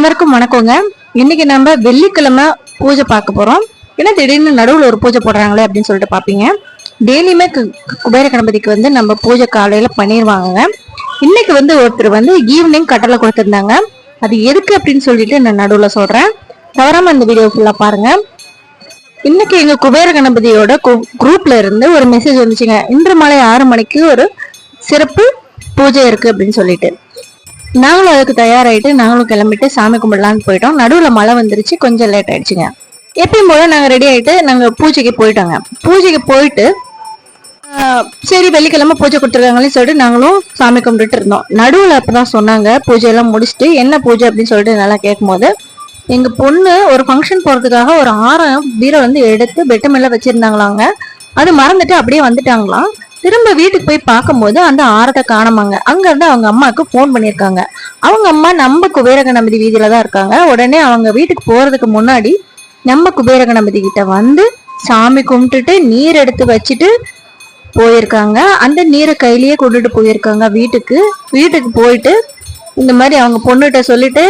அனைவருக்கும் வணக்கங்க. இன்னைக்கு நம்ம வெள்ளிக்கிழமை பூஜை பார்க்க போறோம். ஏன்னா திடீர்னு நடுவில் ஒரு பூஜை போடுறாங்களே அப்படின்னு சொல்லிட்டு பாப்பீங்க டெய்லியுமே குபேர கணபதிக்கு வந்து நம்ம பூஜை காலையில பண்ணிடுவாங்க இன்னைக்கு வந்து ஒருத்தர் வந்து ஈவினிங் கட்டளை கொடுத்துருந்தாங்க. அது எதுக்கு அப்படின்னு சொல்லிட்டு நான் நடுவில் சொல்றேன். தவறாம அந்த வீடியோ ஃபுல்லா பாருங்க. இன்னைக்கு எங்க குபேர கணபதியோட குரூப்ல இருந்து ஒரு மெசேஜ் வந்துச்சுங்க. இன்று மாலை ஆறு மணிக்கு ஒரு சிறப்பு பூஜை இருக்கு அப்படின்னு சொல்லிட்டு. நாங்களும் அதுக்கு தயாராகிட்டு நாங்களும் கிளம்பிட்டு சாமி கும்பிடலான்னு போயிட்டோம். நடுவில் மழை வந்துருச்சு கொஞ்சம் லேட் ஆயிடுச்சுங்க. எப்பயும் போல நாங்கள் ரெடி ஆகிட்டு நாங்கள் பூஜைக்கு போயிட்டோங்க. பூஜைக்கு போயிட்டு சரி வெள்ளிக்கிழமை பூஜை கொடுத்துருக்காங்களே சொல்லிட்டு நாங்களும் சாமி கும்பிட்டுட்டு இருந்தோம். நடுவில் அப்போ தான் சொன்னாங்க பூஜையெல்லாம் முடிச்சுட்டு என்ன பூஜை அப்படின்னு சொல்லிட்டு நல்லா கேட்கும்போது எங்கள் பொண்ணு ஒரு ஃபங்க்ஷன் போகிறதுக்காக ஒரு ஆரம் பீரை வந்து எடுத்து பெட்டு வச்சுருந்தாங்களாங்க. அது மறந்துட்டு அப்படியே வந்துட்டாங்களாம். திரும்ப வீட்டுக்கு போய் பார்க்கும்போது அந்த ஆரத்தை காணமாங்க. அங்கேருந்து அவங்க அம்மாவுக்கு ஃபோன் பண்ணியிருக்காங்க. அவங்க அம்மா நம்ம குபேரகணபதி வீதியில் வீதியில தான் இருக்காங்க. உடனே அவங்க வீட்டுக்கு போகிறதுக்கு முன்னாடி நம்ம குபேரகணபதி கிட்ட வந்து சாமி கும்பிட்டுட்டு நீர் எடுத்து வச்சுட்டு போயிருக்காங்க. அந்த நீரை கையிலேயே கொண்டுட்டு போயிருக்காங்க வீட்டுக்கு. வீட்டுக்கு போயிட்டு இந்த மாதிரி அவங்க பொண்ணுகிட்ட சொல்லிட்டு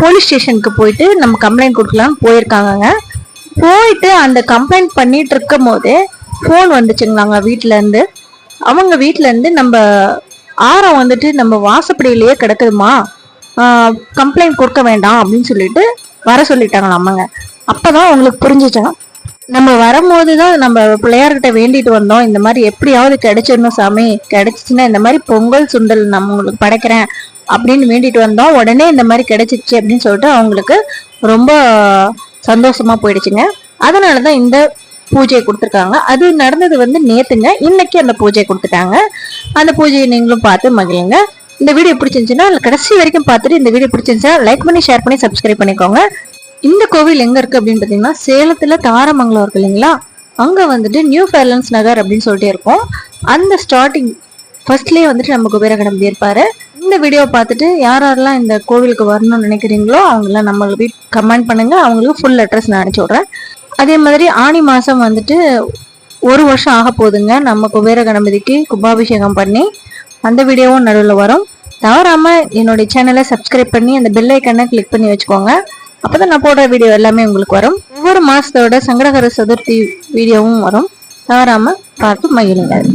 போலீஸ் ஸ்டேஷனுக்கு போயிட்டு நம்ம கம்ப்ளைண்ட் கொடுக்கலாம்னு போயிருக்காங்கங்க. போயிட்டு அந்த கம்ப்ளைண்ட் பண்ணிட்டு இருக்கும் போதே ஃபோன் வந்துச்சுங்களாங்க வீட்டிலேருந்து அவங்க வீட்டிலேருந்து நம்ம ஆரம் வந்துட்டு நம்ம வாசப்படியிலேயே கிடக்குதுமா? கம்ப்ளைண்ட் கொடுக்க வேண்டாம் அப்படின்னு சொல்லிட்டு வர சொல்லிட்டாங்களா அம்மாங்க அப்பதான் அவங்களுக்கு புரிஞ்சுச்சான் நம்ம வரும்போது தான் நம்ம பிள்ளையார்கிட்ட வேண்டிட்டு வந்தோம். இந்த மாதிரி எப்படியாவது கிடைச்சிடணும் சாமி. கிடைச்சிச்சுன்னா இந்த மாதிரி பொங்கல் சுண்டல் நம்ம உங்களுக்கு படைக்கிறேன் அப்படின்னு வேண்டிட்டு வந்தோம். உடனே இந்த மாதிரி கிடைச்சிச்சு அப்படின்னு சொல்லிட்டு அவங்களுக்கு ரொம்ப சந்தோஷமா போயிடுச்சுங்க. அதனாலதான் இந்த பூஜையை கொடுத்துருக்காங்க. அது நடந்தது வந்து நேத்துங்க. இன்னைக்கு அந்த பூஜையை கொடுத்துட்டாங்க. அந்த பூஜையை நீங்களும் பார்த்து மகிழுங்க. இந்த வீடியோ பிடிச்சிருந்துச்சுன்னா கடைசி வரைக்கும் பார்த்துட்டு இந்த வீடியோ பிடிச்சிருந்துச்சுன்னா லைக் பண்ணி ஷேர் பண்ணி சப்ஸ்கிரைப் பண்ணிக்கோங்க. இந்த கோவில் எங்க இருக்கு அப்படின்னு பாத்தீங்கன்னா சேலத்துல தாரமங்கலம் இருக்கு இல்லைங்களா? அங்க வந்துட்டு நியூ ஃபேர்லன்ஸ் நகர் அப்படின்னு சொல்லிட்டு இருக்கும். அந்த ஸ்டார்டிங் ஃபர்ஸ்ட்லயே வந்துட்டு நம்ம குபேர கணபதி இருப்பாரு. இந்த வீடியோ பார்த்துட்டு யார் யாரெல்லாம் இந்த கோவிலுக்கு வரணும்னு நினைக்கிறீங்களோ அவங்களாம் நம்மளுக்கு கமெண்ட் பண்ணுங்க. அவங்களுக்கு ஃபுல் அட்ரஸ் நான் அனுப்பிச்சி விட்றேன். அதே மாதிரி ஆனி மாதம் வந்துட்டு ஒரு வருஷம் ஆக போகுதுங்க. நம்ம குபேர கணபதிக்கு கும்பாபிஷேகம் பண்ணி அந்த வீடியோவும் நடுவில் வரும். தவறாமல் என்னுடைய சேனலை சப்ஸ்கிரைப் பண்ணி அந்த பெல் ஐக்கனை கிளிக் பண்ணி வச்சுக்கோங்க. அப்போ தான் நான் போடுற வீடியோ எல்லாமே உங்களுக்கு வரும். ஒவ்வொரு மாதத்தோட சங்கடகர சதுர்த்தி வீடியோவும் வரும். தவறாமல் பார்த்து மகிழுங்கள்.